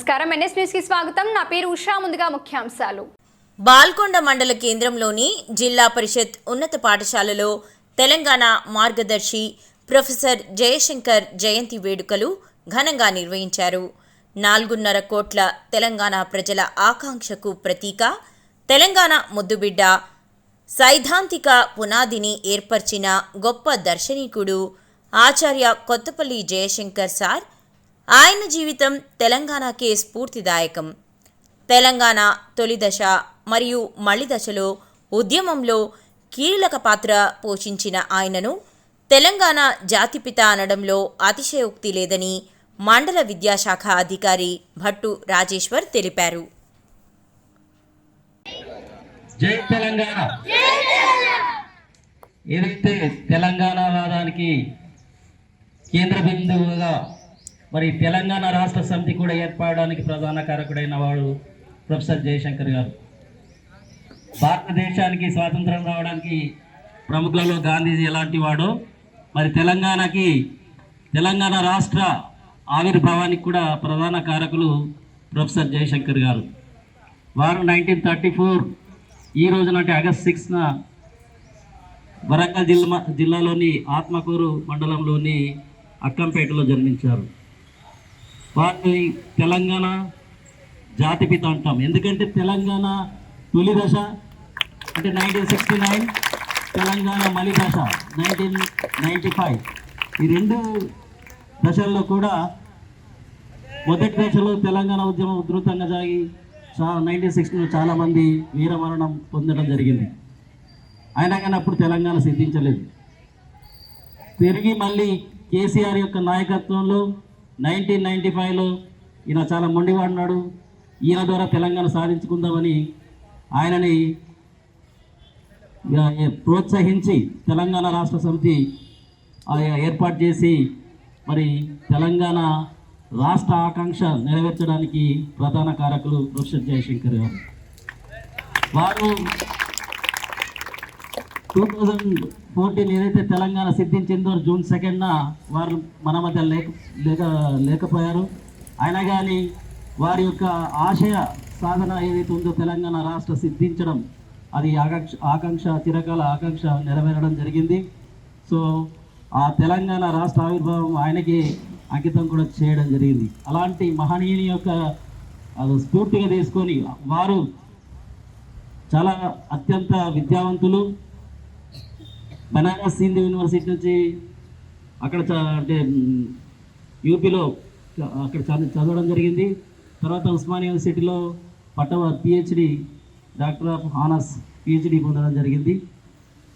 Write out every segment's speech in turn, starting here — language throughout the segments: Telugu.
నమస్కారం. ఎన్ఎస్ న్యూస్కి స్వాగతం. నా పేరు ఉషా. ముందుగా ముఖ్యాంశాలు. బాల్కొండ మండల కేంద్రంలోని జిల్లా పరిషత్ ఉన్నత పాఠశాలలో తెలంగాణ మార్గదర్శి ప్రొఫెసర్ జయశంకర్ జయంతి వేడుకలు ఘనంగా నిర్వహించారు. నాలుగున్నర కోట్ల తెలంగాణ ప్రజల ఆకాంక్షకు ప్రతీక తెలంగాణ ముద్దుబిడ్డ సైద్ధాంతిక పునాదిని ఏర్పర్చిన గొప్ప దర్శనీకుడు ఆచార్య కొత్తపల్లి జయశంకర్ సార్ ఆయన జీవితం తెలంగాణకే స్ఫూర్తిదాయకం. తెలంగాణ తొలి దశ మరియు మళ్ళి దశలో ఉద్యమంలో కీలక పాత్ర పోషించిన ఆయనను తెలంగాణ జాతిపిత అనడంలో అతిశయోక్తి లేదని మండల విద్యాశాఖ అధికారి భట్టు రాజేశ్వర్ తెలిపారు. జై తెలంగాణ! ఏదైతే తెలంగాణ వాదానికి కేంద్ర బిందువుగా మరి తెలంగాణ రాష్ట్ర సమితి కూడా ఏర్పడడానికి ప్రధాన కారకుడైన వాడు ప్రొఫెసర్ జయశంకర్ గారు. భారతదేశానికి స్వాతంత్రం రావడానికి ప్రముఖులలో గాంధీజీ ఎలాంటి వాడో మరి తెలంగాణకి తెలంగాణ రాష్ట్ర ఆవిర్భావానికి కూడా ప్రధాన కారకులు ప్రొఫెసర్ జయశంకర్ గారు. వారు నైన్టీన్ థర్టీ ఫోర్ ఈ రోజు నాటి ఆగస్ట్ సిక్స్న వరంగల్ జిల్లా జిల్లాలోని ఆత్మకూరు మండలంలోని అక్కంపేటలో జన్మించారు. వాటిని తెలంగాణ జాతిపిత అంటాం. ఎందుకంటే తెలంగాణ తొలి దశ అంటే నైన్టీన్ సిక్స్టీ నైన్ తెలంగాణ మలి దశ నైన్టీన్ నైంటీ ఫైవ్ ఈ రెండు దశల్లో కూడా మొదటి దశలో తెలంగాణ ఉద్యమం ఉధృతంగా జరిగి చా నైన్టీన్ సిక్స్టీలో చాలామంది వీరమరణం పొందడం జరిగింది. అయినా కానీ అప్పుడు తెలంగాణ సిద్ధించలేదు. తిరిగి మళ్ళీ కేసీఆర్ యొక్క నాయకత్వంలో నైన్టీన్ నైంటీ ఫైవ్లో ఈయన చాలా మొండివాడినాడు. ఈయన ద్వారా తెలంగాణ సాధించుకుందామని ఆయనని ప్రోత్సహించి తెలంగాణ రాష్ట్ర సమితి ఏర్పాటు చేసి మరి తెలంగాణ రాష్ట్ర ఆకాంక్ష నెరవేర్చడానికి ప్రధాన కారకులు ప్రొఫెసర్ జయశంకర్ గారు. వారు టూ థౌజండ్ ఫోర్టీన్ ఏదైతే తెలంగాణ సిద్ధించిందో జూన్ సెకండ్న వారు మన మధ్య లేక లేక లేకపోయారు. అయినా కానీ వారి యొక్క ఆశయ సాధన ఏదైతే ఉందో తెలంగాణ రాష్ట్ర సిద్ధించడం అది ఆకాంక్ష ఆకాంక్ష చిరకాల ఆకాంక్ష నెరవేరడం జరిగింది. సో ఆ తెలంగాణ రాష్ట్ర ఆవిర్భావం ఆయనకి అంకితం కూడా చేయడం జరిగింది. అలాంటి మహనీయుని యొక్క అది స్ఫూర్తిగా తీసుకొని వారు చాలా అత్యంత విద్యావంతులు. బనారస్ హిందూ యూనివర్సిటీ నుంచి అక్కడ చ- అంటే యూపీలో చ- అక్కడ చదవడం జరిగింది. తర్వాత ఉస్మానియా యూనివర్సిటీలో పట్టవ PhD doctor of honours PhD పొందడం జరిగింది.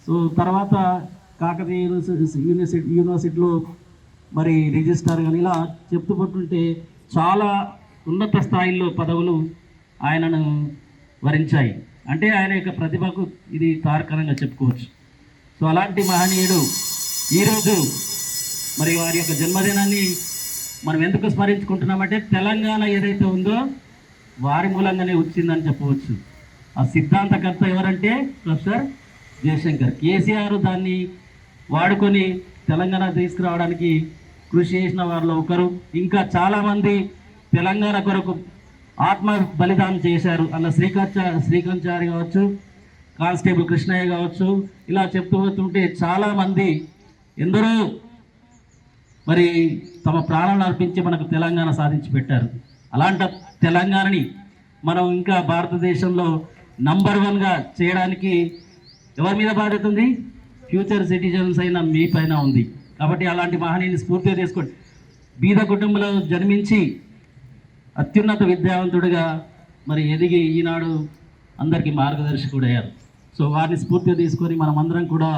సో తర్వాత కాకతీయ యూనివర్సిటీ యూనివర్సిటీ యూనివర్సిటీలో మరి రిజిస్టార్ కానీ ఇలా చెప్తూ పట్టుంటే చాలా ఉన్నత స్థాయిలో పదవులు ఆయనను వరించాయి. అంటే ఆయన యొక్క ప్రతిభకు ఇది తార్కణంగా చెప్పుకోవచ్చు. సో అలాంటి మహనీయుడు ఈరోజు మరి వారి యొక్క జన్మదినాన్ని మనం ఎందుకు స్మరించుకుంటున్నామంటే తెలంగాణ ఏదైతే ఉందో వారి మూలంగానే వచ్చిందని చెప్పవచ్చు. ఆ సిద్ధాంతకర్త ఎవరంటే ప్రొఫెసర్ జయశంకర్. కేసీఆర్ దాన్ని వాడుకొని తెలంగాణ తీసుకురావడానికి కృషి చేసిన వారిలో ఒకరు. ఇంకా చాలామంది తెలంగాణ కొరకు ఆత్మ బలిదానం చేశారు అలా శ్రీకాంత్ శ్రీకాంచారి కావచ్చు కానిస్టేబుల్ కృష్ణయ్య కావచ్చు ఇలా చెప్తూ పోతుంటే చాలామంది ఎందరో మరి తమ ప్రాణాలను అర్పించి మనకు తెలంగాణ సాధించి పెట్టారు. అలాంటి తెలంగాణని మనం ఇంకా భారతదేశంలో నంబర్ వన్గా చేయడానికి ఎవరి మీద బాధ్యత ఉంది ఫ్యూచర్ సిటిజన్స్ అయిన మీ పైన ఉంది. కాబట్టి అలాంటి మహనీయుని స్ఫూర్తిగా తీసుకోండి బీద కుటుంబంలో జన్మించి అత్యున్నత విద్యావంతుడిగా మరి ఎదిగి ఈనాడు అందరికీ మార్గదర్శకుడు అయ్యారు సో వారిని స్ఫూర్తిగా తీసుకొని మనం అందరం కూడా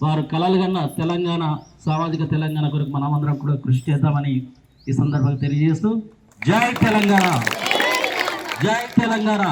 వారు కలలు కన్న తెలంగాణ సామాజిక తెలంగాణ కొరకు మనం అందరం కూడా కృషి చేద్దామని ఈ సందర్భంగా తెలియజేస్తూ జై తెలంగాణ! జై తెలంగాణ!